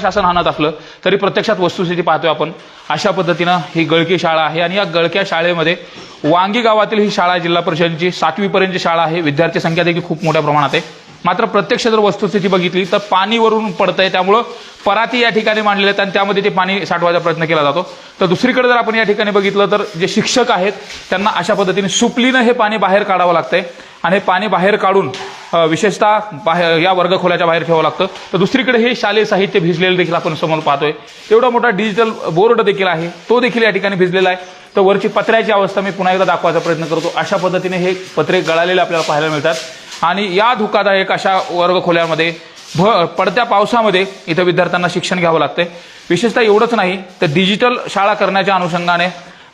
शासन आणत असलं तरी प्रत्यक्षात वस्तुस्थिती पाहतोय आपण. अशा पद्धतीनं ही गळकी शाळा आहे आणि या गळक्या शाळेमध्ये वांगी गावातील ही शाळा जिल्हा परिषदेची. सातवीपर्यंतची शाळा आहे. विद्यार्थी संख्या देखील खूप मोठ्या प्रमाणात आहे. मात्र प्रत्यक्ष जर वस्तुस्थिती बघितली तर पाणी वरून पडतंय. त्यामुळं पराती या ठिकाणी मांडलेले आहेत आणि त्यामध्ये ते पाणी साठवायचा प्रयत्न केला जातो. तर दुसरीकडे जर आपण या ठिकाणी बघितलं तर जे शिक्षक आहेत त्यांना अशा पद्धतीने सुपलीनं हे पाणी बाहेर काढावं लागतंय. आणि हे पाणी बाहेर काढून विशेषतः बाहेर या वर्गखोल्याच्या बाहेर ठेवावं लागतं. तर दुसरीकडे हे शालेय साहित्य भिजलेलं देखील आपण समोर पाहतोय. एवढा मोठा डिजिटल बोर्ड देखील आहे. तो देखील या ठिकाणी भिजलेला आहे. तर वरची पत्र्याची अवस्था मी पुन्हा एकदा दाखवायचा प्रयत्न करतो. अशा पद्धतीने हे पत्रे गळालेले आपल्याला पाहायला मिळतात. आणि या धोकादायक अशा वर्गखोल्यामध्ये भ पडत्या पावसामध्ये इथं विद्यार्थ्यांना शिक्षण घ्यावं लागतंय. विशेषतः एवढंच नाही तर डिजिटल शाळा करण्याच्या अनुषंगाने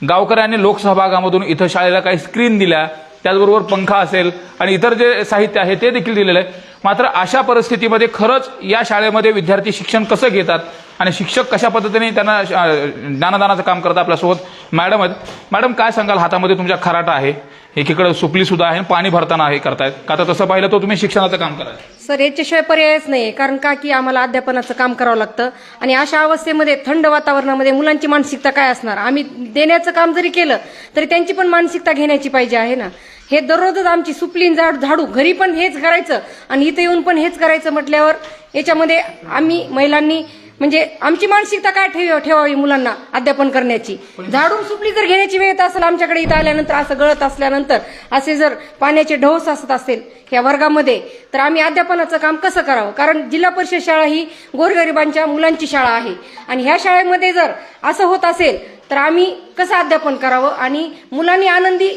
गावकऱ्यांनी लोकसहभागामधून इथं शाळेला काही स्क्रीन दिल्या. त्याचबरोबर पंखा असेल आणि इतर जे साहित्य आहे ते देखील दिलेलं आहे. मात्र अशा परिस्थितीमध्ये खरंच या शाळेमध्ये विद्यार्थी शिक्षण कसं घेतात आणि शिक्षक कशा पद्धतीने त्यांना ज्ञानदानाचं काम करतात आपल्यासोबत? मॅडम आहेत. मॅडम काय सांगाल? हातामध्ये तुमच्या खराटा आहे. एकीकडे सुपली सुद्धा आहे पाणी भरताना हे करतायत. का तर तसं पाहिलं तर तुम्ही शिक्षणाचं काम कराल. सर याच्याशिवाय पर्यायच नाही कारण का की आम्हाला अध्यापनाचं काम करावं लागतं. आणि अशा अवस्थेमध्ये थंड वातावरणामध्ये मुलांची मानसिकता काय असणार? आम्ही देण्याचं काम जरी केलं तरी त्यांची पण मानसिकता घेण्याची पाहिजे आहे ना? हे दररोजच आमची सुपलीन झाड झाडू घरी पण हेच करायचं आणि इथं येऊन पण हेच करायचं म्हटल्यावर याच्यामध्ये आम्ही महिलांनी म्हणजे आमची मानसिकता काय ठेव ठेवावी मुलांना अध्यापन करण्याची? झाडून सुपली जर घेण्याची वेळ येत असेल आमच्याकडे इथं आल्यानंतर असं गळत असल्यानंतर असे जर पाण्याचे ढोस असत असेल या वर्गामध्ये तर आम्ही अध्यापनाचं काम कसं करावं? कारण जिल्हा परिषद शाळा ही गोरगरिबांच्या मुलांची शाळा आहे. आणि ह्या शाळेमध्ये जर असं होत असेल तर आम्ही कसं अध्यापन करावं? आणि मुलांनी आनंदी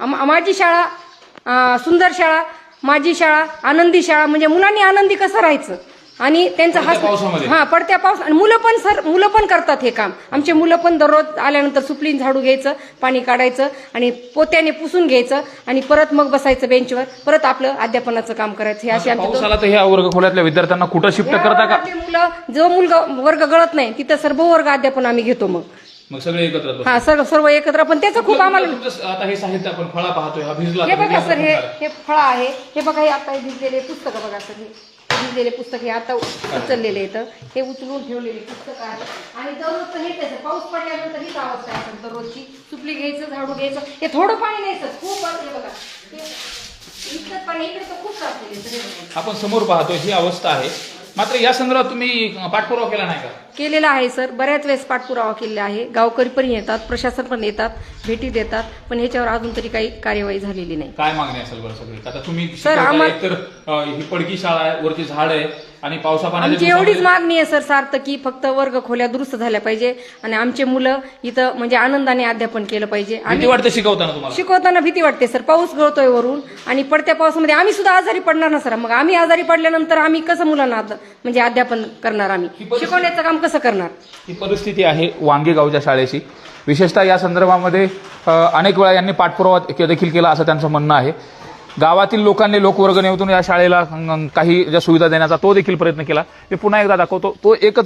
माझी शाळा सुंदर शाळा माझी शाळा आनंदी शाळा म्हणजे मुलांनी आनंदी कसं राहायचं? आणि त्यांचा पडत्या पावसामध्ये. हा पडत्या पाऊस आणि मुलं पण सर मुलं पण करतात हे काम. आमचे मुलं पण दररोज आल्यानंतर सुपलीन झाडू घ्यायचं पाणी काढायचं आणि पोत्याने पुसून घ्यायचं आणि परत मग बसायचं बेंचवर. परत आपलं अध्यापनाचं काम करायचं. हे असे आमचे पाऊस दोन- आला तर ह्या वर्गखोल्यातल्या विद्यार्थ्यांना कुठं शिफ्ट करता का? मुलं जो मुलगा वर्ग गळत नाही तिथं सर्व वर्ग अध्यापन आम्ही घेतो मग. मग सगळे एकत्र. हा सर्व सर्व एकत्र. पण त्याचं खूप आम्हाला तुमचं आता हे साहित्य आपण फळा पाहतोय हा भिजला हे तर बघा भिजला सर हे हे फळ आहे. हे बघा हे आता हे भिजलेले पुस्तक बघा सर हे. भिजलेले पुस्तक हे आता उचललेले इथं हे उचलून ठेवलेले पुस्तक आहे आणि दररोज हे त्याचं पाऊस पडल्यानंतर हीच अवस्था आहे दररोजची सुपली घ्यायचं झाडू घ्यायचं हे थोडं पाणी नाही सर खूप बघा. इतकं पाणी इकडे तर खूप साचलेलं. आपण समोर पाहतोय ही अवस्था आहे. मात्र या संदर्भात तुम्ही पाठपुरावा केला नाही का? केलेला आहे सर. बऱ्याच वेळेस पाठपुरावा केलेला आहे. गावकरी पण येतात प्रशासन पण येतात भेटी देतात पण ह्याच्यावर अजून तरी काही कार्यवाही झालेली नाही. काय मागणी असेल बरं सगळी? आता तुम्ही सर, शिकवताय, आम्हा- एकतर अं, ही पडकी शाळा आहे वरती झाड आहे. आणि पावसा आमची एवढीच मागणी आहे सर सार्थ की फक्त वर्ग खोल्या दुरुस्त झाल्या पाहिजे. आणि आमचे मुलं इथं म्हणजे आनंदाने अध्यापन केलं पाहिजे. आम्ही वाटते शिकवताना तुम्हाला? शिकवताना भीती वाटते सर. पाऊस गळतोय वरून. आणि पडत्या पावसामध्ये आम्ही सुद्धा आजारी पडणार ना सर? मग आम्ही आजारी पडल्यानंतर आम्ही कसं मुलांना म्हणजे अध्यापन करणार आम्ही? शिकवण्याचं काम कसं करणार? ही परिस्थिती आहे वांगी गावच्या शाळेची. विशेषतः या संदर्भामध्ये अ, अनेक वेळा यांनी पाठपुरावा के- देखील केला असं त्यांचं म्हणणं आहे. गावातील लोकांनी लोकवर्गणीतून या शाळेला काही ज्या सुविधा देण्याचा तो देखील प्रयत्न केला. मी पुन्हा एकदा दाखवतो तो एकच